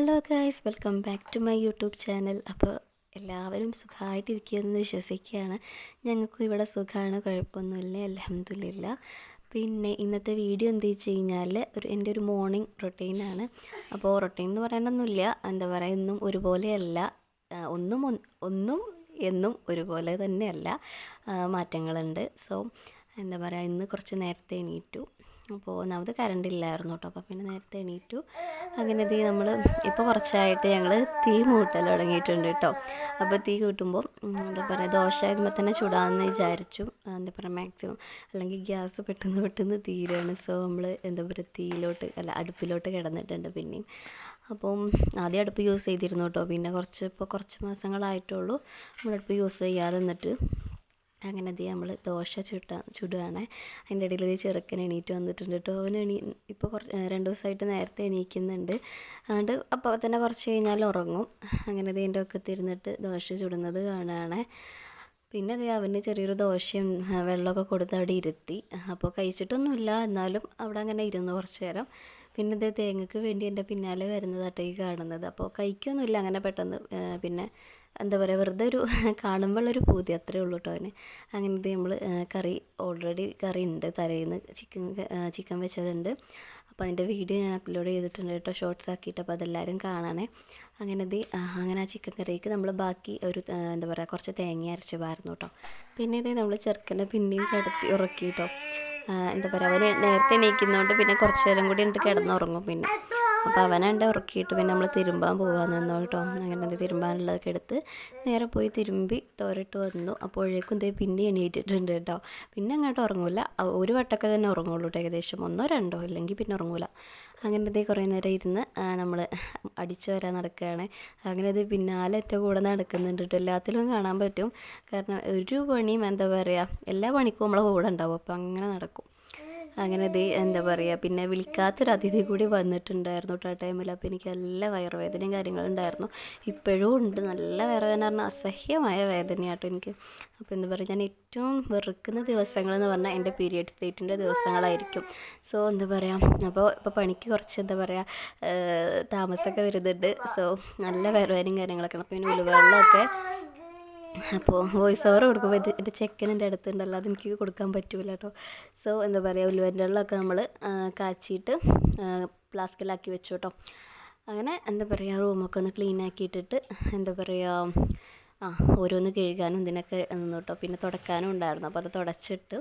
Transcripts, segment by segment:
Hello guys welcome back to my YouTube channel അപ്പോൾ എല്ലാവരും സുഖമായിട്ടിരിക്കുമെന്ന് വിശ്വസിക്കുകയാണ്. ഞങ്ങൾക്കും ഇവിടെ സുഖമാണ് കുഴപ്പമൊന്നുമില്ല അലഹമ്മദില്ല പിന്നെ ഇന്നത്തെ വീഡിയോ എന്ത് വെച്ച് കഴിഞ്ഞാൽ ഒരു എന്റെ ഒരു മോർണിംഗ് റൊട്ടീനാണ് അപ്പോൾ റൊട്ടീൻ എന്ന് പറയാനൊന്നുമില്ല. എന്താ പറയുക എന്നും ഒരുപോലെയല്ല. ഒന്നും ഒന്നും എന്നും ഒരുപോലെ തന്നെയല്ല. മാറ്റങ്ങളുണ്ട്. സോ എന്താ പറയുക ഇന്ന് കുറച്ച് നേരത്തെ എണീറ്റു. അപ്പോൾ ഒന്നാമത് കറണ്ട് ഇല്ലായിരുന്നു കേട്ടോ. അപ്പോൾ പിന്നെ നേരത്തെ എണീറ്റു. അങ്ങനെ തീ നമ്മൾ ഇപ്പോൾ കുറച്ചായിട്ട് ഞങ്ങൾ തീ മൂട്ടൽ തുടങ്ങിയിട്ടുണ്ട് കേട്ടോ. അപ്പോൾ തീ കൂട്ടുമ്പോൾ എന്താ പറയുക ദോശ ആയിരുമ്പോൾ തന്നെ ചുടാമെന്ന് വിചാരിച്ചു എന്താ പറയുക മാക്സിമം അല്ലെങ്കിൽ ഗ്യാസ് പെട്ടെന്ന് പെട്ടെന്ന് തീരാണ്. സോ നമ്മൾ എന്താ പറയുക തീയിലോട്ട് അല്ല അടുപ്പിലോട്ട് കിടന്നിട്ടുണ്ട് പിന്നെയും. അപ്പം ആദ്യം അടുപ്പ് യൂസ് ചെയ്തിരുന്നു കേട്ടോ. പിന്നെ കുറച്ച് ഇപ്പോൾ കുറച്ച് മാസങ്ങളായിട്ടുള്ളൂ നമ്മൾ അടുപ്പ് യൂസ് ചെയ്യാതെ നിന്നിട്ട്. അങ്ങനെ ദേ നമ്മൾ ദോശ ചുട്ട ചുടുകയാണ് അതിന്റെ ഇടയിൽ ദേ ചെറുക്കൻ എണീറ്റ് വന്നിട്ടുണ്ട് കേട്ടോ അവൻ എണീ ഇപ്പോൾ കുറച്ച് രണ്ട് ദിവസമായിട്ട് നേരത്തെ എണീക്കുന്നുണ്ട്. അതുകൊണ്ട് അപ്പോൾ തന്നെ കുറച്ച് കഴിഞ്ഞാൽ ഉറങ്ങും. അങ്ങനെ ദേ ഒക്കെ തിരുന്നിട്ട് ദോശ ചുടുന്നത് കാണുകയാണ് പിന്നെ ദേ അവന് ചെറിയൊരു ദോശയും വെള്ളമൊക്കെ കൊടുത്ത് അവിടെ ഇരുത്തി. അപ്പോൾ കഴിച്ചിട്ടൊന്നുമില്ല. എന്നാലും അവിടെ അങ്ങനെ ഇരുന്നു കുറച്ച് നേരം. പിന്നെ ഇത് തേങ്ങക്ക് വേണ്ടി എന്റെ പിന്നാലെ വരുന്നതാട്ടെ ഈ കാണുന്നത്. അപ്പോൾ കഴിക്കൊന്നുമില്ല. അങ്ങനെ പെട്ടെന്ന് പിന്നെ എന്താ പറയുക വെറുതെ ഒരു കാണുമ്പോഴുള്ളൊരു പൂതി അത്രേ ഉള്ളൂ കേട്ടോ അവന്. അങ്ങനത്തെ നമ്മൾ കറി ഓൾറെഡി കറി ഉണ്ട് തലേന്ന്. ചിക്കൻ ചിക്കൻ വെച്ചതുണ്ട്. അപ്പോൾ അതിന്റെ വീഡിയോ ഞാൻ അപ്ലോഡ് ചെയ്തിട്ടുണ്ട് കേട്ടോ ഷോർട്സ് ആക്കിയിട്ട്. അപ്പോൾ അതെല്ലാവരും കാണാനേ അങ്ങനെ ഇത് അങ്ങനെ ആ ചിക്കൻ കറിക്ക് നമ്മൾ ബാക്കി ഒരു എന്താ പറയുക കുറച്ച് തേങ്ങ അരച്ച് വാർന്നു കേട്ടോ പിന്നെ ഇത് നമ്മൾ ചെറുക്കനെ പിന്നെയും കിടത്തി ഉറക്കി കേട്ടോ എന്താ പറയുക അവന് നേരത്തെ എണീക്കുന്നതുകൊണ്ട് പിന്നെ കുറച്ച് നേരം കൂടി ഉണ്ട് കിടന്നുറങ്ങും പിന്നെ. അപ്പോൾ അവനുണ്ട് ഉറക്കിയിട്ട് പിന്നെ നമ്മൾ തിരുമ്പാൻ പോകാൻ നിന്നു കേട്ടോ. അങ്ങനെ അത് തിരുമ്പാനുള്ളതൊക്കെ എടുത്ത് നേരെ പോയി തിരുമ്പി തോരട്ട് വന്നു. അപ്പോഴേക്കും ഇതേ പിന്നെ എണീറ്റിട്ടുണ്ട് കേട്ടോ. പിന്നെ അങ്ങോട്ട് ഉറങ്ങൂല. ഒരു വട്ടമൊക്കെ തന്നെ ഉറങ്ങുള്ളൂ ഏകദേശം. ഒന്നോ രണ്ടോ ഇല്ലെങ്കിൽ പിന്നെ ഉറങ്ങൂല. അങ്ങനെ ഇതേ കുറേ നേരം ഇരുന്ന് നമ്മൾ അടിച്ചു വരാൻ നടക്കുകയാണ്. അങ്ങനെ ഇത് പിന്നാലെ എന്റെ കൂടെ നടക്കുന്നുണ്ട് കേട്ടോ. എല്ലാത്തിലും കാണാൻ പറ്റും. കാരണം ഒരു പണിയും എന്താ പറയുക എല്ലാ പണിക്കും നമ്മളെ കൂടെ ഉണ്ടാവും. അപ്പോൾ അങ്ങനെ നടക്കും. അങ്ങനെ ഇത് എന്താ പറയുക പിന്നെ വിളിക്കാത്തൊരു അതിഥി കൂടി വന്നിട്ടുണ്ടായിരുന്നു കേട്ടോ ആ ടൈമിൽ അപ്പോൾ എനിക്ക് നല്ല വയറുവേദനയും കാര്യങ്ങളും ഉണ്ടായിരുന്നു. ഇപ്പോഴും ഉണ്ട്. നല്ല വയറുവേദന പറഞ്ഞാൽ അസഹ്യമായ വേദനയാട്ടോ എനിക്ക്. അപ്പോൾ എന്താ പറയുക ഞാൻ ഏറ്റവും വെറുക്കുന്ന ദിവസങ്ങൾ എന്ന് പറഞ്ഞാൽ എന്റെ പീരിയഡ്സ് ഡേറ്റിന്റെ ദിവസങ്ങളായിരിക്കും. സോ എന്താ പറയുക അപ്പോൾ ഇപ്പോൾ പണിക്ക് കുറച്ച് എന്താ പറയുക താമസമൊക്കെ വരുന്നുണ്ട്. സോ നല്ല വയറുവേദനയും കാര്യങ്ങളൊക്കെയാണ്. അപ്പോൾ പിന്നെ ഉലുവെള്ളമൊക്കെ അപ്പോൾ വോയിസ് ഓവർ കൊടുക്കുമ്പോൾ ഇത് എന്റെ ചെക്കൻ എന്റെ അടുത്തുണ്ടല്ലോ അതെനിക്ക് കൊടുക്കാൻ പറ്റില്ല കേട്ടോ സോ എന്താ പറയുക ഉലുവന്റെ വെള്ളമൊക്കെ നമ്മൾ കാച്ചിയിട്ട് ഫ്ലാസ്കിലാക്കി വെച്ചു കേട്ടോ അങ്ങനെ എന്താ പറയുക റൂമൊക്കെ ഒന്ന് ക്ലീൻ ആക്കിയിട്ടിട്ട് എന്താ പറയുക ആ ഓരോന്ന് കഴുകാനും ഇതിനൊക്കെ നിന്നു കേട്ടോ പിന്നെ തുടക്കാനും ഉണ്ടായിരുന്നു. അപ്പോൾ അത് തുടച്ചിട്ട്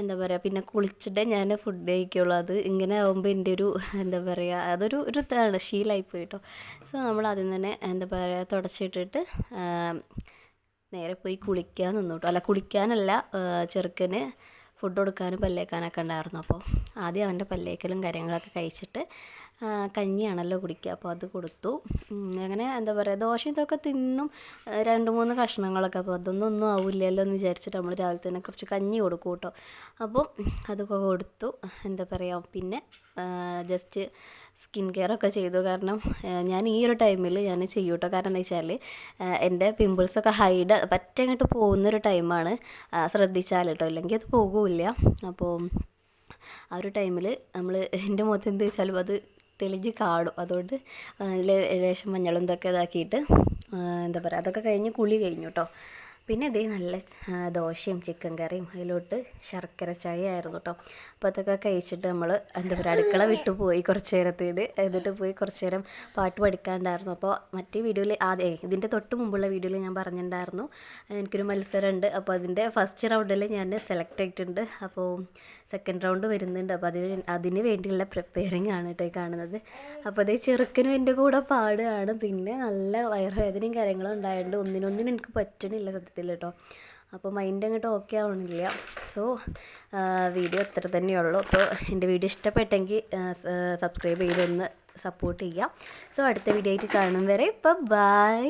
എന്താ പറയുക പിന്നെ കുളിച്ചിട്ടേ ഞാൻ ഫുഡ് കഴിക്കുള്ളൂ. അത് ഇങ്ങനെ ആകുമ്പോൾ എന്റെ ഒരു എന്താ പറയുക അതൊരു ഒരു ഇതാണ് ശീലമായിപ്പോയി കേട്ടോ സോ നമ്മൾ ആദ്യം തന്നെ എന്താ പറയുക തുടച്ചിട്ടിട്ട് നേരെ പോയി കുളിക്കാൻ നിന്നു കേട്ടോ അല്ല കുളിക്കാനല്ല ചെറുക്കന് ഫുഡ് കൊടുക്കാനും പല്ലേക്കാനൊക്കെ ഉണ്ടായിരുന്നു. അപ്പോൾ ആദ്യം അവന്റെ പല്ലേക്കലും കാര്യങ്ങളൊക്കെ കഴിച്ചിട്ട് കഞ്ഞിയാണല്ലോ കുടിക്കുക. അപ്പോൾ അത് കൊടുത്തു. അങ്ങനെ എന്താ പറയുക ദോശ ഇതൊക്കെ തിന്നും രണ്ട് മൂന്ന് കഷ്ണങ്ങളൊക്കെ. അപ്പോൾ അതൊന്നും ഒന്നും ആവില്ലല്ലോ എന്ന് വിചാരിച്ചിട്ട് നമ്മൾ രാവിലെ തന്നെ കുറച്ച് കഞ്ഞി കൊടുക്കും കേട്ടോ. അപ്പോൾ അതൊക്കെ കൊടുത്തു. എന്താ പറയുക പിന്നെ ജസ്റ്റ് സ്കിൻ കെയർ ഒക്കെ ചെയ്തു. കാരണം ഞാൻ ഈ ഒരു ടൈമിൽ ഞാൻ ചെയ്യും കേട്ടോ. കാരണം എന്താ വെച്ചാൽ എന്റെ പിമ്പിൾസൊക്കെ ഹൈഡ് പറ്റ അങ്ങോട്ട് പോകുന്നൊരു ടൈമാണ് ശ്രദ്ധിച്ചാൽ കേട്ടോ. ഇല്ലെങ്കിൽ അത് പോകില്ല. അപ്പോൾ ആ ഒരു ടൈമിൽ നമ്മൾ എന്റെ മുഖത്ത് എന്ത് വെച്ചാലും അത് തെളിഞ്ഞ് കാണും. അതുകൊണ്ട് ലേശം മഞ്ഞളും ഇതൊക്കെ ഇതാക്കിയിട്ട് എന്താ പറയുക അതൊക്കെ കഴിഞ്ഞ് കുളി കഴിഞ്ഞു കേട്ടോ പിന്നെ ഇതേ നല്ല ദോശയും ചിക്കൻ കറിയും അതിലോട്ട് ശർക്കര ചായ ആയിരുന്നു കേട്ടോ അപ്പോൾ അതൊക്കെ കഴിച്ചിട്ട് നമ്മൾ എന്താ പറയുക അടുക്കള വിട്ടു പോയി കുറച്ച് നേരത്തേത് എന്നിട്ട് പോയി കുറച്ച് നേരം പാട്ട് പഠിക്കാണ്ടായിരുന്നു. അപ്പോൾ മറ്റേ വീഡിയോയിൽ ആദ്യ ഇതിന്റെ തൊട്ട് മുമ്പുള്ള വീഡിയോയിൽ ഞാൻ പറഞ്ഞിട്ടുണ്ടായിരുന്നു എനിക്കൊരു മത്സരമുണ്ട് അപ്പോൾ അതിന്റെ ഫസ്റ്റ് റൗണ്ടിൽ ഞാൻ സെലക്ട് ആയിട്ടുണ്ട്. അപ്പോൾ സെക്കൻഡ് റൗണ്ട് വരുന്നുണ്ട്. അപ്പോൾ അതിന് അതിന് വേണ്ടിയുള്ള പ്രിപ്പയറിങ് ആണ് കേട്ടോ കാണുന്നത്. അപ്പോൾ അതേ ചെറുക്കനും എന്റെ കൂടെ പാടുകയാണ്. പിന്നെ നല്ല വയറുവേദനയും കാര്യങ്ങളും ഉണ്ടായതുകൊണ്ട് ഒന്നിനൊന്നിനും എനിക്ക് പറ്റണില്ല സത്യത്തിൽ കേട്ടോ അപ്പോൾ മൈൻഡ് അങ്ങോട്ട് ഓക്കെ ആവണില്ല. സോ വീഡിയോ ഇത്ര തന്നെയുള്ളൂ അപ്പോൾ എന്റെ വീഡിയോ ഇഷ്ടപ്പെട്ടെങ്കിൽ സബ്സ്ക്രൈബ് ചെയ്തൊന്ന് സപ്പോർട്ട് ചെയ്യാം. സോ അടുത്ത വീഡിയോ ആയിട്ട് കാണും വരെ. ഇപ്പം ബൈ